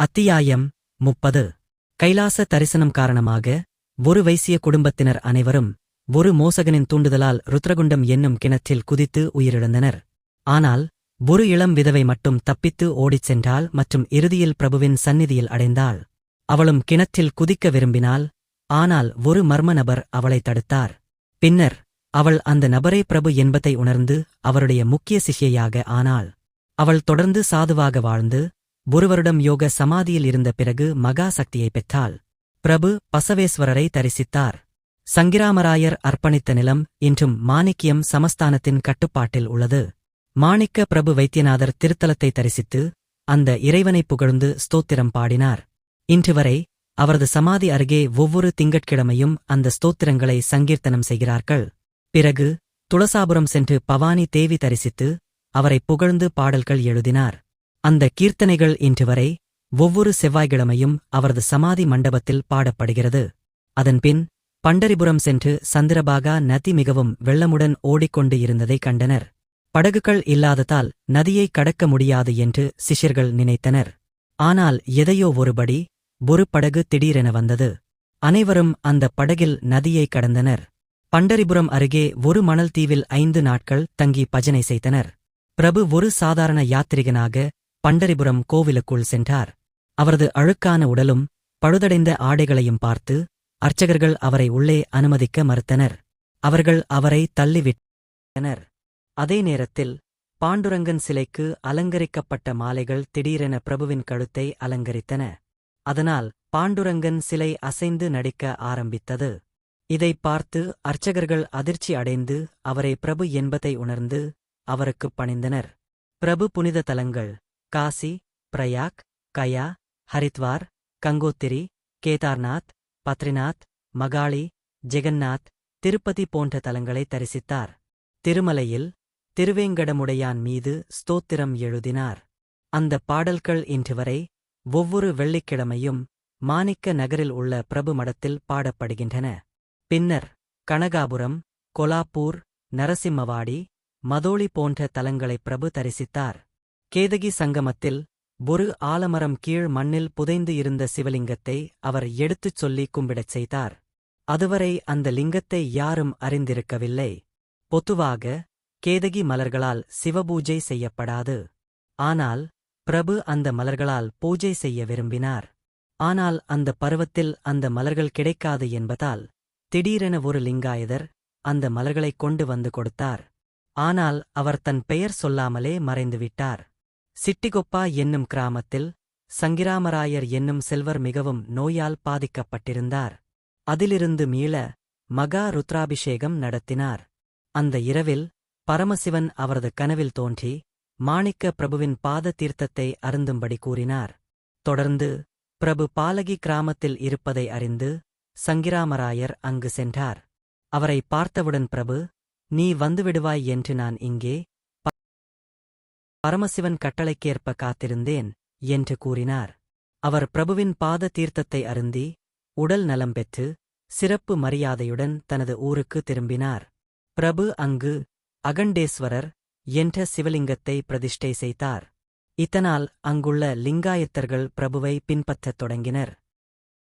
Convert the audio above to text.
அத்தியாயம் முப்பது. கைலாச தரிசனம் காரணமாக ஒரு வைசிய குடும்பத்தினர் அனைவரும் ஒரு மோசகனின் தூண்டுதலால் ருத்ரகுண்டம் என்னும் கிணற்றில் குதித்து உயிரிழந்தனர். ஆனால் ஒரு இளம் விதவை மட்டும் தப்பித்து ஓடிச் சென்றாள் மற்றும் இறுதியில் பிரபுவின் சந்நிதியில் அடைந்தாள். அவளும் கிணற்றில் குதிக்க விரும்பினாள் ஆனால் ஒரு மர்ம நபர் அவளை தடுத்தார். பின்னர் அவள் அந்த நபரே பிரபு என்பதை உணர்ந்து அவருடைய முக்கிய சிஷியையாக ஆனாள். அவள் தொடர்ந்து சாதுவாக வாழ்ந்து ஒரு வருடம் யோக சமாதியில் இருந்த பிறகு மகா சக்தியை பெற்றால் பிரபு பசவேஸ்வரரை தரிசித்தார். சங்கிராமராயர் அர்ப்பணித்த நிலம் இன்றும் மாணிக்கியம் சமஸ்தானத்தின் கட்டுப்பாட்டில் உள்ளது. மாணிக்க பிரபு வைத்தியநாதர் திருத்தலத்தை தரிசித்து அந்த இறைவனை புகழ்ந்து ஸ்தோத்திரம் பாடினார். இன்று வரை அவரது சமாதி அருகே ஒவ்வொரு திங்கட்கிழமையும் அந்த ஸ்தோத்திரங்களை சங்கீர்த்தனம் செய்கிறார்கள். பிறகு துளசாபுரம் சென்று பவானி தேவி தரிசித்து அவரை புகழ்ந்து பாடல்கள் எழுதினார். அந்த கீர்த்தனைகள் இன்று வரை ஒவ்வொரு செவ்வாய்க்கிழமையும் அவரது சமாதி மண்டபத்தில் பாடப்படுகிறது. அதன்பின் பண்டரிபுரம் சென்று சந்திரபாகா நதி மிகவும் வெள்ளமுடன் ஓடிக்கொண்டு இருந்ததை கண்டனர். படகுகள் இல்லாததால் நதியை கடக்க முடியாது என்று சிஷ்யர்கள் நினைத்தனர். ஆனால் எதையோ ஒருபடி ஒரு படகு திடீரென வந்தது. அனைவரும் அந்த படகில் நதியை கடந்தனர். பண்டரிபுரம் அருகே ஒரு மணல் தீவில் ஐந்து நாட்கள் தங்கி பஜனை செய்தனர். பிரபு ஒரு சாதாரண யாத்திரிகனாக பண்டரிபுரம் கோவிலுக்குள் சென்றார். அவரது அழுக்கான உடலும் பழுதடைந்த ஆடைகளையும் பார்த்து அர்ச்சகர்கள் அவரை உள்ளே அனுமதிக்க மறுத்தனர். அவர்கள் அவரை தள்ளிவிட்டனர். அதே நேரத்தில் பாண்டுரங்கன் சிலைக்கு அலங்கரிக்கப்பட்ட மாலைகள் திடீரென பிரபுவின் கழுத்தை அலங்கரித்தன. அதனால் பாண்டுரங்கன் சிலை அசைந்து நடிக்க ஆரம்பித்தது. இதைப் பார்த்து அர்ச்சகர்கள் அதிர்ச்சி அடைந்து அவரை பிரபு என்பதை உணர்ந்து அவருக்குப் பணிந்தனர். பிரபு புனித தலங்கள் காசி பிரயாக் கயா ஹரித்வார் கங்கோத்திரி கேதார்நாத் பத்ரிநாத் மகாளி ஜெகந்நாத் திருப்பதி போன்ற தலங்களை தரிசித்தார். திருமலையில் திருவேங்கடமுடையான் மீது ஸ்தோத்திரம் எழுதினார். அந்த பாடல்கள் இன்று வரை ஒவ்வொரு வெள்ளிக்கிழமையும் மாணிக்க நகரில் உள்ள பிரபு மடத்தில் பாடப்படுகின்றன. பின்னர் கனகாபுரம் கொலாப்பூர் நரசிம்மவாடி மதோளி போன்ற தலங்களை பிரபு தரிசித்தார். கேதகி சங்கமத்தில் ஒரு ஆலமரம் கீழ் மண்ணில் புதைந்து இருந்த சிவலிங்கத்தை அவர் எடுத்துச் சொல்லி கும்பிடச் செய்தார். அதுவரை அந்த லிங்கத்தை யாரும் அறிந்திருக்கவில்லை. பொதுவாக கேதகி மலர்களால் சிவபூஜை செய்யப்படாது. ஆனால் பிரபு அந்த மலர்களால் பூஜை செய்ய விரும்பினார். ஆனால் அந்த பருவத்தில் அந்த மலர்கள் கிடைக்காது என்பதால் திடீரென ஒரு லிங்காயதர் அந்த மலர்களைக் கொண்டு வந்து கொடுத்தார். ஆனால் அவர் தன் பெயர் சொல்லாமலே மறைந்துவிட்டார். சிட்டிகொப்பா என்னும் கிராமத்தில் சங்கிராமராயர் என்னும் செல்வர் மிகவும் நோயால் பாதிக்கப்பட்டிருந்தார். அதிலிருந்து மீள மகா ருத்ராபிஷேகம் நடத்தினார். அந்த இரவில் பரமசிவன் அவரது கனவில் தோன்றி மாணிக்க பிரபுவின் பாத தீர்த்தத்தை அருந்தும்படி கூறினார். தொடர்ந்து பிரபு பாலகி கிராமத்தில் இருப்பதை அறிந்து சங்கிராமராயர் அங்கு சென்றார். அவரை பார்த்தவுடன் பிரபு நீ வந்துவிடுவாய் என்று நான் இங்கே பரமசிவன் கட்டளைக்கேற்ப காத்திருந்தேன் என்று கூறினார். அவர் பிரபுவின் பாத தீர்த்தத்தை அருந்தி உடல் நலம் பெற்று சிறப்பு மரியாதையுடன் தனது ஊருக்கு திரும்பினார். பிரபு அங்கு அகண்டேஸ்வரர் என்ற சிவலிங்கத்தை பிரதிஷ்டை செய்தார். இதனால் அங்குள்ள லிங்காயத்தர்கள் பிரபுவை பின்பற்றத் தொடங்கினர்.